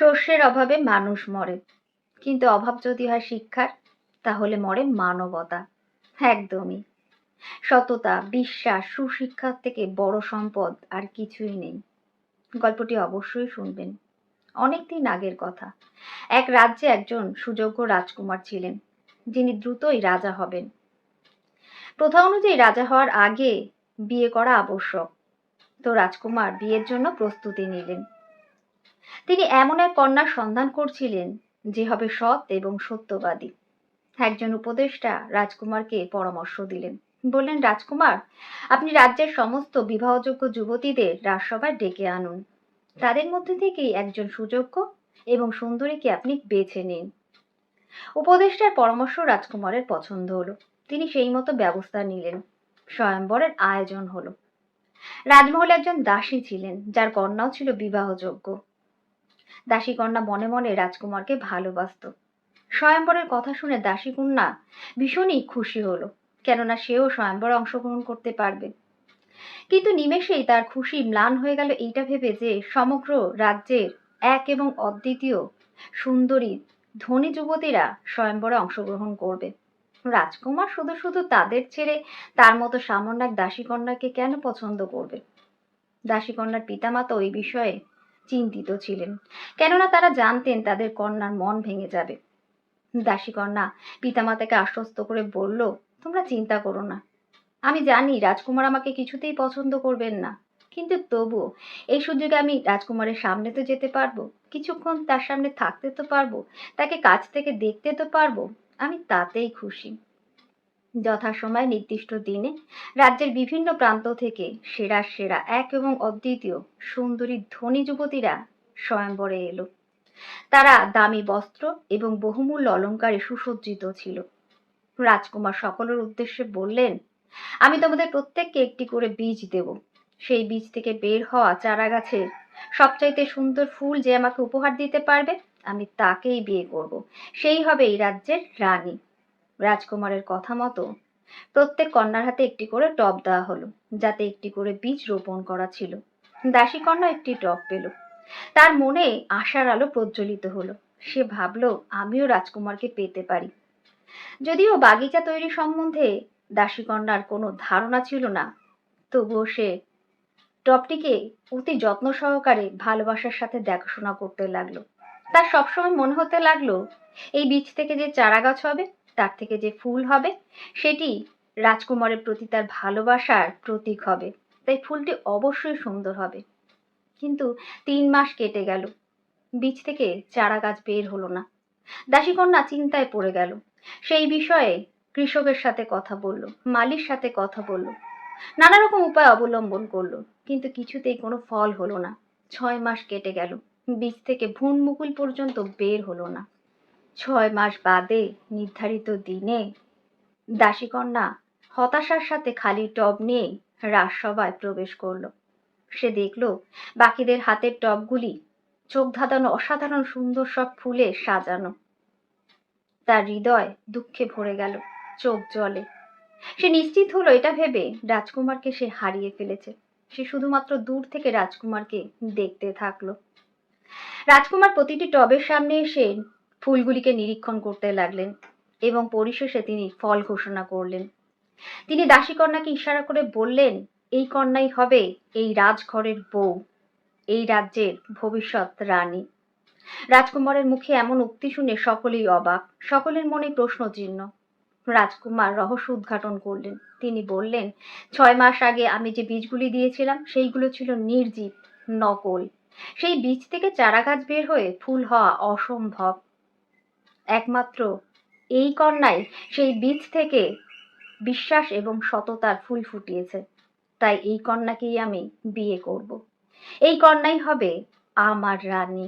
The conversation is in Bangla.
শস্যের অভাবে মানুষ মরে। কিন্তু অভাব যদি হয় শিক্ষার, তাহলে মরে মানবতা। একদমই। সততা, বিশ্বাস, সুশিক্ষার থেকে বড় সম্পদ আর কিছুই নেই। গল্পটি অবশ্যই শুনবেন। অনেক দিন আগের কথা। এক রাজ্যে একজন সুযোগ্য রাজকুমার ছিলেন, যিনি দ্রুতই রাজা হবেন। প্রথা অনুযায়ী রাজা হওয়ার আগে বিয়ে করা আবশ্যক। তো রাজকুমার বিয়ের জন্য প্রস্তুতি নিলেন। তিনি এমন এক কন্যার সন্ধান করছিলেন, যে হবে সৎ এবং সত্যবাদী। একজন উপদেষ্টা রাজকুমারকে পরামর্শ দিলেন। বললেন, রাজকুমার, আপনি রাজ্যের সমস্ত বিবাহযোগ্য যুবতীদের রাজসভায় ডেকে আনুন। তাদের মধ্যে থেকেই একজন সুযোগ্য এবং সুন্দরীকে আপনি বেছে নিন। উপদেষ্টার পরামর্শ রাজকুমারের পছন্দ হলো। তিনি সেই মতো ব্যবস্থা নিলেন। স্বয়ংবরের আয়োজন হলো। রাজমহলে একজন দাসী ছিলেন, যার কন্যাও ছিল বিবাহযোগ্য। দাসী কন্যা মনে মনে রাজকুমারকে ভালোবাসত। স্বয়ম্বরের কথা শুনে দাসী কন্যা ভীষণই খুশি হলো, কেননা সেও স্বয়ম্বরে অংশগ্রহণ করতে পারবে। কিন্তু নিমেষেই তার খুশি ম্লান হয়ে গেল এইটা ভেবে যে সমগ্র রাজ্যের এক এবং অদ্বিতীয় সুন্দরী ধনী যুবতীরা স্বয়ম্বরে অংশগ্রহণ করবে। রাজকুমার শুধু শুধু তাদের ছেড়ে তার মতো সামান্য এক দাসী কন্যাকে কেন পছন্দ করবে? দাসী কন্যার পিতামাতা ওই বিষয়ে চিন্তিত ছিলেন। কেননা তারা জানতেন তাদের কন্যার মন ভেঙে যাবে। দাসী কন্যা, পিতামাতাকে আশ্বস্ত করে বলল, তোমরা চিন্তা করো না। আমি জানি রাজকুমার আমাকে কিছুতেই পছন্দ করবেন না। কিন্তু তবুও এই সুযোগে আমি রাজকুমারের সামনে তো যেতে পারব। কিছুক্ষণ তার সামনে থাকতে তো পারব, তাকে কাছ থেকে দেখতে তো পারব। আমি তাতেই খুশি। যথাসময় নির্দিষ্ট দিনে রাজ্যের বিভিন্ন প্রান্ত থেকে সেরা সেরা এক এবং অদ্বিতীয় সুন্দরী ধনী যুবতীরা স্বয়ংবরে এলো। তারা দামি বস্ত্র এবং বহুমূল্য অলঙ্কারে সুসজ্জিত ছিল। রাজকুমার সকলের উদ্দেশ্যে বললেন, আমি তোমাদের প্রত্যেককে একটি করে বীজ দেব। সেই বীজ থেকে বের হওয়া চারা গাছের সবচাইতে সুন্দর ফুল যে আমাকে উপহার দিতে পারবে, আমি তাকেই বিয়ে করব। সেই হবে এই রাজ্যের রানী। রাজকুমারের কথা মতো প্রত্যেক কন্যার হাতে একটি করে টব দেওয়া হলো, যাতে একটি করে বীজ রোপণ করা ছিল। দাসী কন্যা একটি টব পেল। তার মনে আশার আলো প্রজ্বলিত হলো। সে ভাবল, আমিও রাজকুমারকে পেতে পারি। যদিও বাগিচা তৈরি সম্বন্ধে দাসী কন্যার কোনো ধারণা ছিল না, তবুও সে টপটিকে অতি যত্ন সহকারে ভালোবাসার সাথে দেখাশোনা করতে লাগল। তার সবসময় মনে হতে লাগল, এই বীজ থেকে যে চারা গাছ হবে তার থেকে যে ফুল হবে, সেটি রাজকুমারের প্রতি তার ভালোবাসার প্রতীক হবে। তাই ফুলটি অবশ্যই সুন্দর হবে। কিন্তু তিন মাস কেটে গেল। বীজ থেকে চারা গাছ বের হলো না। দাসীকন্যা চিন্তায় পড়ে গেল। সেই বিষয়ে কৃষকের সাথে কথা বলল, মালির সাথে কথা বলল। নানা রকম উপায় অবলম্বন করল, কিন্তু কিছুতেই কোনো ফল হলো না। ছয় মাস কেটে গেল। বীজ থেকে ভ্রূণ মুকুল পর্যন্ত বের হলো না। ছয় মাস বাদে নির্ধারিত দিনে দাসীকন্যা হতাশার সাথে খালি টব নিয়ে রাজসভায় প্রবেশ করল। সে দেখল বাকিদের হাতের টবগুলি চোখ ধাঁধানো অসাধারণ সুন্দর সব ফুলে সাজানো। তার হৃদয় দুঃখে ভরে গেল চোখ জলে। সে নিশ্চিত হলো এটা ভেবে রাজকুমারকে সে হারিয়ে ফেলেছে। সে শুধুমাত্র দূর থেকে রাজকুমারকে দেখতে থাকল। রাজকুমার প্রতিটি টবের সামনে এসে ফুলগুলিকে নিরীক্ষণ করতে লাগলেন এবং পরিশেষে তিনি ফল ঘোষণা করলেন। তিনি দাসীকন্যাকে ইশারা করে বললেন, এই কন্যাই হবে এই রাজঘরের বউ, এই রাজ্যের ভবিষ্যৎ রানী। রাজকুমারের মুখে এমন উক্তি শুনে সকলেই অবাক, সকলের মনে প্রশ্ন চিহ্ন রাজকুমার রহস্য উদ্ঘাটন করলেন। তিনি বললেন, ছয় মাস আগে আমি যে বীজগুলি দিয়েছিলাম, সেইগুলো ছিল নির্জীব, নকল। সেই বীজ থেকে চারা গাছ বের হয়ে ফুল হওয়া অসম্ভব। একমাত্র এই কন্যাই সেই বীজ থেকে বিশ্বাস এবং সততার ফুল ফুটিয়েছে। তাই এই কন্যাকেই আমি বিয়ে করব। এই কন্যাই হবে আমার রানী।